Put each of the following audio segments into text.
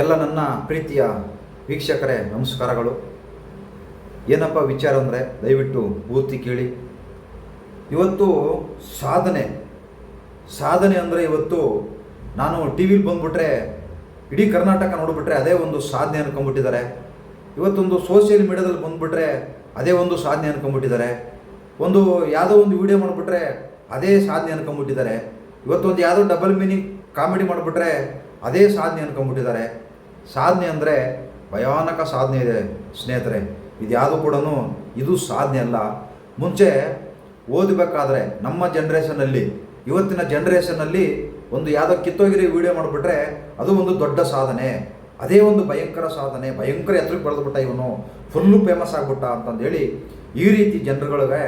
ಎಲ್ಲ ನನ್ನ ಪ್ರೀತಿಯ ವೀಕ್ಷಕರೇ, ನಮಸ್ಕಾರಗಳು. ಏನಪ್ಪ ವಿಚಾರ ಅಂದರೆ, ದಯವಿಟ್ಟು ಪೂರ್ತಿ ಕೇಳಿ. ಇವತ್ತು ಸಾಧನೆ. ಸಾಧನೆ ಅಂದರೆ ಇವತ್ತು ನಾನು ಟಿ ವಿಲಿ ಬಂದುಬಿಟ್ರೆ, ಇಡೀ ಕರ್ನಾಟಕ ನೋಡಿಬಿಟ್ರೆ ಅದೇ ಒಂದು ಸಾಧನೆ ಅನ್ಕೊಂಡ್ಬಿಟ್ಟಿದ್ದಾರೆ. ಇವತ್ತೊಂದು ಸೋಷಿಯಲ್ ಮೀಡಿಯಾದಲ್ಲಿ ಬಂದುಬಿಟ್ರೆ ಅದೇ ಒಂದು ಸಾಧನೆ ಅನ್ಕೊಂಡ್ಬಿಟ್ಟಿದ್ದಾರೆ. ಒಂದು ಯಾವುದೋ ಒಂದು ವಿಡಿಯೋ ಮಾಡಿಬಿಟ್ರೆ ಅದೇ ಸಾಧನೆ ಅನ್ಕೊಂಡ್ಬಿಟ್ಟಿದ್ದಾರೆ. ಇವತ್ತೊಂದು ಯಾವುದೋ ಡಬಲ್ ಮೀನಿಂಗ್ ಕಾಮಿಡಿ ಮಾಡಿಬಿಟ್ರೆ ಅದೇ ಸಾಧನೆ ಅನ್ಕೊಂಡ್ಬಿಟ್ಟಿದ್ದಾರೆ. ಸಾಧನೆ ಅಂದರೆ ಭಯಾನಕ ಸಾಧನೆ ಇದೆ, ಸ್ನೇಹಿತರೆ. ಇದು ಯಾವುದು ಕೂಡ ಇದು ಸಾಧನೆ ಅಲ್ಲ. ಮುಂಚೆ ಓದಬೇಕಾದ್ರೆ ನಮ್ಮ ಜನ್ರೇಷನಲ್ಲಿ ಇವತ್ತಿನ ಜನ್ರೇಷನಲ್ಲಿ ಒಂದು ಯಾವುದೋ ಕಿತ್ತೋಗಿರಿ ವಿಡಿಯೋ ಮಾಡಿಬಿಟ್ರೆ ಅದು ಒಂದು ದೊಡ್ಡ ಸಾಧನೆ. ಅದೇ ಒಂದು ಭಯಂಕರ ಸಾಧನೆ. ಭಯಂಕರ ಎತ್ತರಕ್ಕೆ ಬೆಳೆದ್ಬಿಟ್ಟ ಇವನು. ಫುಲ್ಲು ಫೇಮಸ್ ಆಗಿಬಿಟ್ಟ ಅಂತಂದೇಳಿ ಈ ರೀತಿ ಜನರುಗಳಿಗೆ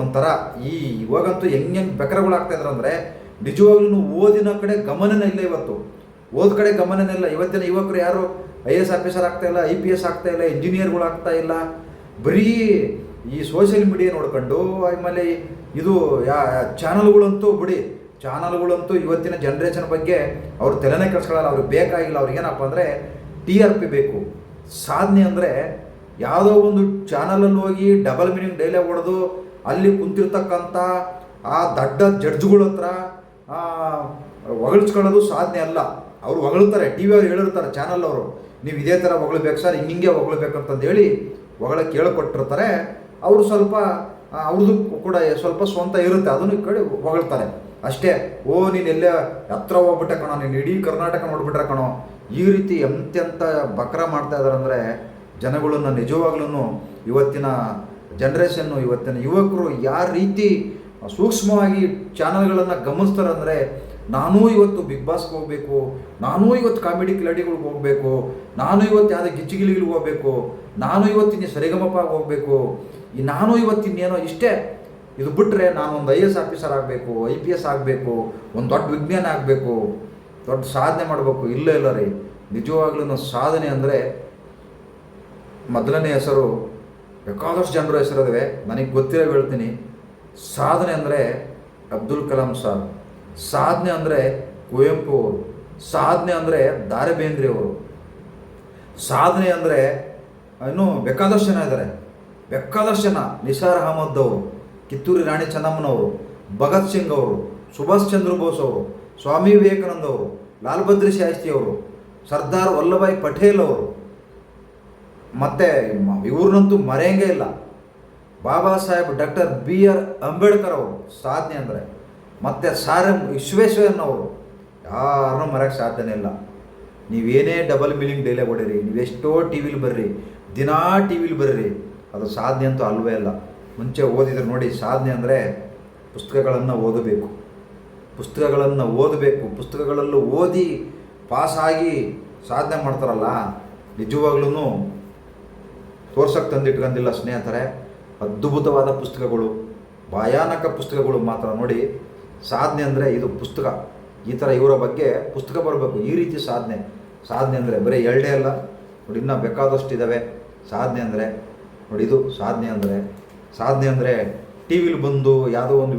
ಒಂಥರ ಈ ಇವಾಗಂತೂ ಹೆಂಗೆ ಹೆಂಗೆ ಬೆಕರಗಳಾಗ್ತಾ ಇದ್ರು ಅಂದರೆ ನಿಜವಾಗ್ಲೂ ಓದಿನ ಕಡೆ ಗಮನನೇ ಇಲ್ಲ ಇವತ್ತು. ಓದ್ ಕಡೆ ಗಮನನೇ ಇಲ್ಲ ಇವತ್ತಿನ ಯುವಕರು ಯಾರು ಐ ಎಸ್ ಆಫೀಸರ್ ಆಗ್ತಾ ಇಲ್ಲ ಐ ಪಿ ಎಸ್ ಆಗ್ತಾ ಇಲ್ಲ ಇಂಜಿನಿಯರ್ಗಳು ಆಗ್ತಾ ಇಲ್ಲ, ಬರೀ ಈ ಸೋಷಿಯಲ್ ಮೀಡಿಯಾ ನೋಡ್ಕೊಂಡು, ಆಮೇಲೆ ಇದು ಯಾ ಚಾನಲ್ಗಳಂತೂ ಬಿಡಿ ಚಾನಲ್ಗಳಂತೂ ಇವತ್ತಿನ ಜನ್ರೇಷನ್ ಬಗ್ಗೆ ಅವ್ರು ತಲೆನೇ ಕಳ್ಸ್ಕೊಳ್ಳಲ್ಲ ಅವ್ರಿಗೆ ಬೇಕಾಗಿಲ್ಲ, ಅವ್ರಿಗೆ ಏನಪ್ಪ ಅಂದರೆ ಟಿ ಆರ್ ಪಿ ಬೇಕು. ಸಾಧನೆ ಅಂದರೆ ಯಾವುದೋ ಒಂದು ಚಾನಲಲ್ಲಿ ಹೋಗಿ ಡಬಲ್ ಮೀನಿಂಗ್ ಡೈಲಾಗ್ ಹೊಡೆದು ಅಲ್ಲಿ ಕುಂತಿರ್ತಕ್ಕಂಥ ಆ ದಡ್ಡ ಜಡ್ಜ್ಗಳ ಹತ್ರ ಹೊಗಳ್ಸ್ಕೊಳ್ಳೋದು ಸಾಧನೆ ಅಲ್ಲ. ಅವ್ರು ಹೊಗಳ್ತಾರೆ, ಟಿ ವಿ ಅವ್ರು ಹೇಳಿರ್ತಾರೆ ಚಾನಲ್ ಅವರು, ನೀವು ಇದೇ ಥರ ಹೊಗಳಬೇಕು ಸರ್ ಹಿಂಗೆ ಹೊಗಳ್ಬೇಕು ಅಂತಂದು ಹೇಳಿ ಹೊಗಳಕ್ಕೆ ಕೇಳಿಕೊಟ್ಟಿರ್ತಾರೆ. ಅವರು ಸ್ವಲ್ಪ ಅವ್ರದ್ದು ಕೂಡ ಸ್ವಲ್ಪ ಸ್ವಂತ ಇರುತ್ತೆ, ಅದನ್ನು ಕಡೆ ಹೊಗಳ್ತಾರೆ. ಅಷ್ಟೇ, ಓ, ನೀನು ಎಲ್ಲೇ ಹತ್ರ ಹೋಗ್ಬಿಟ್ಟೆ ಕಣೋ, ನೀನು ಇಡೀ ಕರ್ನಾಟಕ ನೋಡ್ಬಿಟ್ರೆ ಕಣೋ, ಈ ರೀತಿ ಎಂತೆಂಥ ಬಕ್ರ ಮಾಡ್ತಾ ಇದ್ದಾರೆ ಅಂದರೆ ಜನಗಳನ್ನು ನಿಜವಾಗ್ಲೂ ಇವತ್ತಿನ ಜನ್ರೇಷನ್ನು ಇವತ್ತಿನ ಯುವಕರು ಯಾವ ರೀತಿ ಸೂಕ್ಷ್ಮವಾಗಿ ಚಾನಲ್ಗಳನ್ನು ಗಮನಿಸ್ತಾರೆ ಅಂದರೆ ನಾನೂ ಇವತ್ತು ಬಿಗ್ ಬಾಸ್ಗೆ ಹೋಗಬೇಕು, ನಾನೂ ಇವತ್ತು ಕಾಮಿಡಿ ಕಿಲಾಡಿಗಳಿಗೆ ಹೋಗಬೇಕು, ನಾನು ಇವತ್ತು ಯಾವುದೇ ಗಿಚ್ಚಿಗಿಲಿಗಳಿಗೆ ಹೋಗಬೇಕು, ನಾನು ಇವತ್ತಿನ ಸರಿಗಮಪ್ಪ ಹೋಗಬೇಕು, ಈ ನಾನು ಇವತ್ತಿನ್ನೇನೋ ಇಷ್ಟೇ, ಇದು ಬಿಟ್ಟರೆ ನಾನು ಒಂದು ಐ ಎಸ್ ಆಫೀಸರ್ ಆಗಬೇಕು ಐ ಪಿ ಎಸ್ ಆಗಬೇಕು, ಒಂದು ದೊಡ್ಡ ವಿಜ್ಞಾನ ಆಗಬೇಕು, ದೊಡ್ಡ ಸಾಧನೆ ಮಾಡಬೇಕು, ಇಲ್ಲ ಇಲ್ಲ ರೀ. ನಿಜವಾಗ್ಲೂ ಸಾಧನೆ ಅಂದರೆ ಮೊದಲನೇ ಹೆಸರು ಬೇಕಾದಷ್ಟು ಜನರ ಹೆಸರಿದಾವೆ, ನನಗೆ ಗೊತ್ತಿರೋ ಹೇಳ್ತೀನಿ. ಸಾಧನೆ ಅಂದರೆ ಅಬ್ದುಲ್ ಕಲಾಂ ಸಾರ್ ಸಾಧನೆ ಅಂದರೆ ಕುವೆಂಪು ಅವರು, ಸಾಧನೆ ಅಂದರೆ ದಾರೆ ಬೇಂದ್ರೆ ಅವರು. ಸಾಧನೆ ಅಂದರೆ ಇನ್ನು ಬೇಕಾದಷ್ಟು ಜನ ಇದ್ದಾರೆ. ಬೇಕಾದಷ್ಟು ಜನ ನಿಸಾರ್ ಅಹಮದ್ ಅವರು, ಕಿತ್ತೂರಿ ರಾಣಿ ಚೆನ್ನಮ್ಮನವರು ಭಗತ್ ಸಿಂಗ್ ಅವರು, ಸುಭಾಷ್ ಚಂದ್ರ ಬೋಸ್ ಅವರು, ಸ್ವಾಮಿ ವಿವೇಕಾನಂದ ಅವರು ಲಾಲ್ ಶಾಸ್ತ್ರಿ ಅವರು, ಸರ್ದಾರ್ ವಲ್ಲಭಾಯ್ ಪಟೇಲ್ ಅವರು. ಮತ್ತು ಇವ್ರನ್ನಂತೂ ಮರೆಯಂಗೇ ಇಲ್ಲ. Baba Saheb doctor B R Ambedkar ಅವರು ಸಾಧನೆ ಅಂದರೆ. ಮತ್ತು ಸಾರ ವಿಶ್ವೇಶ್ವರನವರು ಯಾರನ್ನೂ ಮರೆಯೋಕ್ಕೆ ಸಾಧ್ಯನೇ ಇಲ್ಲ. ನೀವೇನೇ ಡಬಲ್ ಮಿಲಿಂಗ್ ಡೈಲೆ ಹೊಡೀರಿ ನೀವೆಷ್ಟೋ ಟಿ ವಿಲಿ ಬರ್ರಿ, ದಿನಾ ಟಿ ವಿಲಿ ಬರ್ರಿ, ಅದು ಸಾಧನೆ ಅಂತೂ ಅಲ್ವೇ ಅಲ್ಲ ಮುಂಚೆ ಓದಿದ್ರೆ ನೋಡಿ, ಸಾಧನೆ ಅಂದರೆ ಪುಸ್ತಕಗಳನ್ನು ಓದಬೇಕು. ಪುಸ್ತಕಗಳನ್ನು ಓದಬೇಕು, ಪುಸ್ತಕಗಳಲ್ಲೂ ಓದಿ ಪಾಸಾಗಿ ಸಾಧನೆ ಮಾಡ್ತಾರಲ್ಲ ನಿಜವಾಗ್ಲೂ ತೋರ್ಸಕ್ಕೆ ತಂದಿಟ್ಕೊಂಡಿಲ್ಲ ಸ್ನೇಹಿತರೆ, ಅದ್ಭುತವಾದ ಪುಸ್ತಕಗಳು, ಭಯಾನಕ ಪುಸ್ತಕಗಳು ಮಾತ್ರ ನೋಡಿ ಸಾಧನೆ ಅಂದರೆ ಇದು ಪುಸ್ತಕ. ಈ ಥರ ಇವರ ಬಗ್ಗೆ ಪುಸ್ತಕ ಬರಬೇಕು. ಈ ರೀತಿ ಸಾಧನೆ. ಸಾಧನೆ ಅಂದರೆ ಬರೀ ಎರಡೇ ಅಲ್ಲ. ನೋಡಿ, ಇನ್ನೂ ಬೇಕಾದಷ್ಟು ಇದ್ದಾವೆ ಸಾಧನೆ ಅಂದರೆ, ನೋಡಿ, ಇದು ಸಾಧನೆ ಅಂದರೆ. ಸಾಧನೆ ಅಂದರೆ ಟಿ ವಿಲಿ ಬಂದು ಯಾವುದೋ ಒಂದು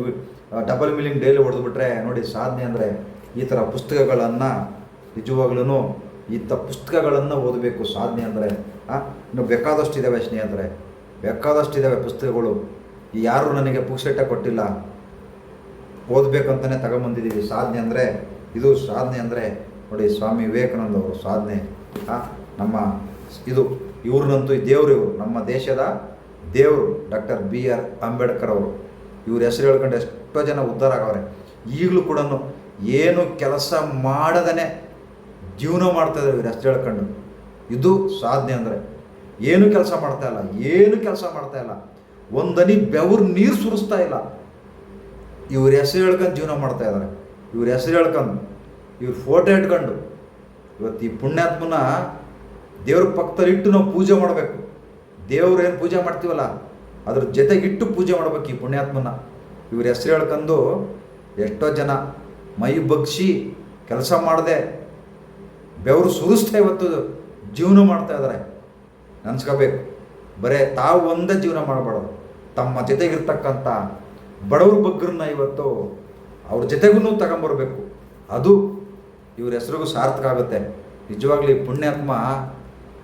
ಡಬಲ್ ಮಿಲಿಂಗ್ ಡೈಲಿ ಹೊಡೆದ್ಬಿಟ್ರೆ ನೋಡಿ, ಸಾಧನೆ ಅಂದರೆ ಈ ಥರ ಪುಸ್ತಕಗಳನ್ನು ನಿಜವಾಗ್ಲೂ ಇಂಥ ಪುಸ್ತಕಗಳನ್ನು ಓದಬೇಕು. ಸಾಧನೆ ಅಂದರೆ ಇನ್ನು ಬೇಕಾದಷ್ಟು ಇದ್ದಾವೆ ಸ್ನೇಹಿತರೆ. ಬೇಕಾದಷ್ಟು ಇದ್ದಾವೆ ಪುಸ್ತಕಗಳು. ಯಾರೂ ಯಾರು ನನಗೆ ಪುಕ್ಸೆಟ್ಟ ಕೊಟ್ಟಿಲ್ಲ. ಓದಬೇಕಂತಲೇ ತಗೊಂಬಂದಿದ್ದೀವಿ. ಸಾಧನೆ ಅಂದರೆ ಇದು ಸಾಧನೆ ಅಂದರೆ ನೋಡಿ ಸ್ವಾಮಿ ವಿವೇಕಾನಂದ ಅವರು ಸಾಧನೆ ನಮ್ಮ ಇದು ಇವ್ರನ್ನಂತೂ ದೇವರು ಇವರು. ನಮ್ಮ ದೇಶದ ದೇವರು ಡಾಕ್ಟರ್ ಬಿ ಆರ್ ಅಂಬೇಡ್ಕರ್ ಅವರು. ಇವ್ರ ಹೆಸರು ಹೇಳ್ಕೊಂಡು ಎಷ್ಟೋ ಜನ ಉದ್ಧಾರ ಆಗವ್ರೆ. ಈಗಲೂ ಕೂಡ ಏನು ಕೆಲಸ ಮಾಡದೇ ಜೀವನ ಮಾಡ್ತಾ ಇದ್ದಾರೆ ಇವ್ರ ಹೆಸರು ಹೇಳ್ಕೊಂಡು. ಇದು ಸಾಧನೆ ಅಂದರೆ ಏನು ಕೆಲಸ ಮಾಡ್ತಾ ಇಲ್ಲ, ಏನು ಕೆಲಸ ಮಾಡ್ತಾ ಇಲ್ಲ. ಒಂದನಿ ಬೆವರು ನೀರು ಸುರಿಸ್ತಾ ಇಲ್ಲ. ಇವ್ರ ಹೆಸರು ಹೇಳ್ಕೊಂಡು ಜೀವನ ಮಾಡ್ತಾ ಇದ್ದಾರೆ ಇವ್ರ ಹೆಸರು ಹೇಳ್ಕೊಂಡು, ಇವ್ರ ಫೋಟೋ ಇಟ್ಕೊಂಡು, ಇವತ್ತು ಈ ಪುಣ್ಯಾತ್ಮನ ದೇವ್ರ ಪಕ್ಕದಲ್ಲಿ ಇಟ್ಟು ನಾವು ಪೂಜೆ ಮಾಡಬೇಕು. ದೇವ್ರು ಏನು ಪೂಜೆ ಮಾಡ್ತೀವಲ್ಲ, ಅದ್ರ ಜೊತೆಗಿಟ್ಟು ಪೂಜೆ ಮಾಡ್ಬೇಕು ಈ ಪುಣ್ಯಾತ್ಮನ. ಇವ್ರ ಹೆಸರು ಹೇಳ್ಕೊಂಡು ಎಷ್ಟೋ ಜನ ಮೈ ಬಗ್ಸಿ ಕೆಲಸ ಮಾಡದೆ, ಬೆವರು ಸುರಿಸ್ತಾ ಇವತ್ತು ಜೀವನ ಮಾಡ್ತಾ ಇದ್ದಾರೆ ನೆನ್ಸ್ಕೋಬೇಕು. ಬರೇ ತಾವು ಒಂದೇ ಜೀವನ ಮಾಡಬಾರ್ದು. ತಮ್ಮ ಜೊತೆಗಿರ್ತಕ್ಕಂಥ ಬಡವ್ರ ಬಗ್ಗರನ್ನ ಇವತ್ತು ಅವ್ರ ಜೊತೆಗೂ ತಗೊಂಬರ್ಬೇಕು. ಅದು ಇವ್ರ ಹೆಸರಿಗೂ ಸಾರ್ಥಕ ಆಗುತ್ತೆ. ನಿಜವಾಗ್ಲೂ ಪುಣ್ಯಾತ್ಮ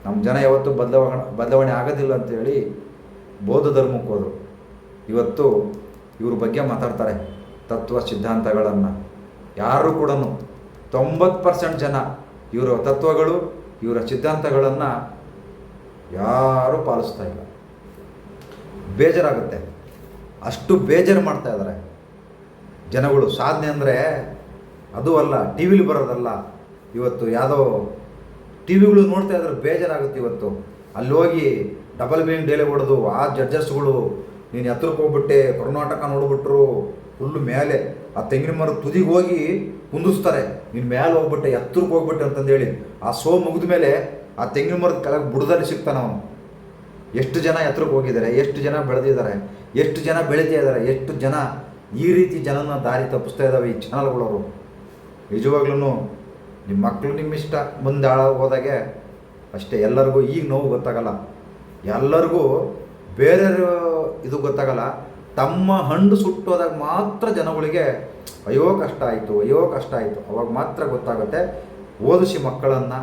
ನಮ್ಮ ಜನ ಯಾವತ್ತೂ ಬದಲಾವಣೆ ಬದಲಾವಣೆ ಆಗೋದಿಲ್ಲ ಅಂತೇಳಿ ಬೌದ್ಧ ಧರ್ಮಕ್ಕೆ ಹೋದರು. ಇವತ್ತು ಇವ್ರ ಬಗ್ಗೆ ಮಾತಾಡ್ತಾರೆ ತತ್ವ ಸಿದ್ಧಾಂತಗಳನ್ನು. ಯಾರು ಕೂಡ ತೊಂಬತ್ತು ಪರ್ಸೆಂಟ್ ಜನ ಇವರ ತತ್ವಗಳು, ಇವರ ಸಿದ್ಧಾಂತಗಳನ್ನು ಯಾರೂ ಪಾಲಿಸ್ತಾ ಇಲ್ಲ. ಬೇಜಾರಾಗುತ್ತೆ. ಅಷ್ಟು ಬೇಜಾರು ಮಾಡ್ತಾ ಇದ್ದಾರೆ ಜನಗಳು ಸಾಧನೆ ಅಂದರೆ ಅದು ಅಲ್ಲ ಟಿ ವಿಲಿ ಬರೋದಲ್ಲ. ಇವತ್ತು ಯಾವುದೋ ಟಿ ವಿಗಳು ನೋಡ್ತಾ ಇದ್ರೆ ಬೇಜಾರಾಗುತ್ತೆ ಇವತ್ತು. ಅಲ್ಲಿ ಹೋಗಿ ಡಬಲ್ ಮೀನಿಂಗ್ ಡೇಲೆ ಹೊಡೆದು ಆ ಜಡ್ಜಸ್ಗಳು ನೀನು ಎತ್ತರಕ್ಕೆ ಹೋಗ್ಬಿಟ್ಟೆ, ಕರ್ನಾಟಕ ನೋಡ್ಬಿಟ್ರು ಫುಲ್ಲು ಮೇಲೆ ಆ ತೆಂಗಿನ ಮರದ ತುದಿಗೆ ಹೋಗಿ ಕುಂದಿಸ್ತಾರೆ ನೀನು ಮೇಲೆ ಹೋಗ್ಬಿಟ್ಟೆ, ಎತ್ತರಕ್ಕೆ ಹೋಗ್ಬಿಟ್ಟೆ ಅಂತಂದೇಳಿ. ಆ ಸೋ ಮುಗಿದ ಮೇಲೆ ಆ ತೆಂಗಿನ ಮರದ ಕೆಳಗೆ ಬುಡದಲ್ಲಿ ಸಿಗ್ತಾನೆ ಅವನು. ಎಷ್ಟು ಜನ ಎತ್ತರಕ್ಕೆ ಹೋಗಿದ್ದಾರೆ, ಎಷ್ಟು ಜನ ಬೆಳೆದಿದ್ದಾರೆ. ಎಷ್ಟು ಜನ ಬೆಳೀತಾ ಇದ್ದಾರೆ, ಎಷ್ಟು ಜನ ಈ ರೀತಿ ಜನನ ದಾರಿ ತಪ್ಪಿಸ್ತಾ ಇದ್ದಾವೆ ಈ ಚಾನಲ್ಗಳವರು. ನಿಜವಾಗ್ಲೂ ನಿಮ್ಮ ಮಕ್ಕಳು ನಿಮ್ಮ ಇಷ್ಟ ಮುಂದೆ ಹೋದಾಗೆ ಅಷ್ಟೇ ಎಲ್ಲರಿಗೂ ಈಗ ನೋವು ಗೊತ್ತಾಗಲ್ಲ. ಎಲ್ಲರಿಗೂ ಬೇರೆ ಇದು ಗೊತ್ತಾಗಲ್ಲ. ತಮ್ಮ ಹಣ್ಣು ಸುಟ್ಟೋದಾಗ ಮಾತ್ರ ಜನಗಳಿಗೆ ಅಯ್ಯೋ ಕಷ್ಟ ಆಯಿತು, ಅಯ್ಯೋ ಕಷ್ಟ ಆಯಿತು, ಅವಾಗ ಮಾತ್ರ ಗೊತ್ತಾಗುತ್ತೆ. ಓದಿಸಿ ಮಕ್ಕಳನ್ನು,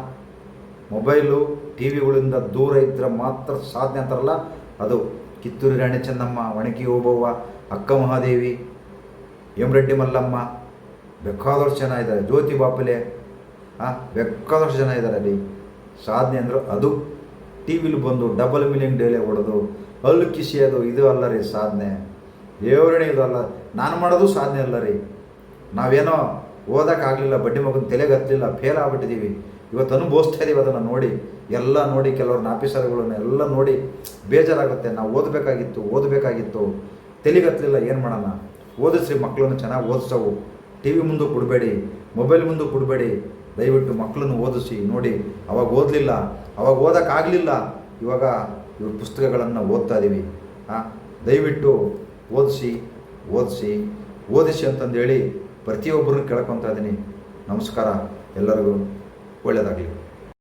ಮೊಬೈಲು ಟಿ ವಿಗಳಿಂದ ದೂರ ಇದ್ದರೆ ಮಾತ್ರ ಸಾಧನೆ ಅಂತಾರಲ್ಲ, ಅದು ಕಿತ್ತೂರು ರಾಣಿ ಚೆನ್ನಮ್ಮ, ಒಣಕಿ ಓಬವ್ವ, ಅಕ್ಕ ಮಹಾದೇವಿ, ಯಮರೆಡ್ಡಿ ಮಲ್ಲಮ್ಮ ಬೇಕಾದಷ್ಟು ಜನ ಇದ್ದಾರೆ. ಜ್ಯೋತಿ ಬಾಪಲೆ ಹಾಂ ಬೇಕಾದಷ್ಟು ಜನ ಇದ್ದಾರೆ ಅಲ್ಲಿ. ಸಾಧನೆ ಅಂದ್ರೆ ಅದು. ಟಿ ವಿಲಿ ಬಂದು ಡಬಲ್ ಮಿಲಿಯನ್ ಡೇಲೆ ಹೊಡೆದು, ಹಲ್ಲು ಕಿಸಿಯೋದು ಇದು ಅಲ್ಲ ರೀ ಸಾಧನೆ. ದೇವರಣೆ ಇದು ಅಲ್ಲ. ನಾನು ಮಾಡೋದು ಸಾಧನೆ ಅಲ್ಲ ರೀ. ನಾವೇನೋ ಓದೋಕ್ಕಾಗಲಿಲ್ಲ, ಬಡ್ಡಿ ಮಗನ ತಲೆಗೆ ಹತ್ತಲಿಲ್ಲ ಫೇಲ್ ಆಗ್ಬಿಟ್ಟಿದ್ದೀವಿ ಇವತ್ತು ಅನುಭವಿಸ್ತಾ ಇದೀವಿ ಅದನ್ನು ನೋಡಿ. ಎಲ್ಲ ನೋಡಿ ಕೆಲವ್ರನ್ನ ಆಫೀಸರ್ಗಳನ್ನ ಎಲ್ಲ ನೋಡಿ. ಬೇಜಾರಾಗುತ್ತೆ, ನಾವು ಓದಬೇಕಾಗಿತ್ತು ಓದಬೇಕಾಗಿತ್ತು. ತೆಲಿಗತ್ತಲಿಲ್ಲ ಏನು ಮಾಡೋಣ? ಓದಿಸ್ರಿ ಮಕ್ಕಳನ್ನು ಚೆನ್ನಾಗಿ ಓದಿಸವು. ಟಿ ವಿ ಮುಂದೆ ಕೊಡಬೇಡಿ, ಮೊಬೈಲ್ ಮುಂದೆ ಕೊಡಬೇಡಿ. ದಯವಿಟ್ಟು ಮಕ್ಕಳನ್ನು ಓದಿಸಿ, ನೋಡಿ. ಅವಾಗ ಓದಲಿಲ್ಲ, ಅವಾಗ ಓದೋಕ್ಕಾಗಲಿಲ್ಲ ಇವಾಗ ಇವ್ರ ಪುಸ್ತಕಗಳನ್ನು ಓದ್ತಾ ಇದ್ದೀವಿ ಹಾಂ ದಯವಿಟ್ಟು ಓದಿಸಿ ಓದಿಸಿ. ಓದಿಸಿ ಅಂತಂದೇಳಿ ಪ್ರತಿಯೊಬ್ಬರನ್ನು ಕೇಳ್ಕೊತಾ ಇದ್ದೀನಿ ನಮಸ್ಕಾರ, ಎಲ್ಲರಿಗೂ. huele a.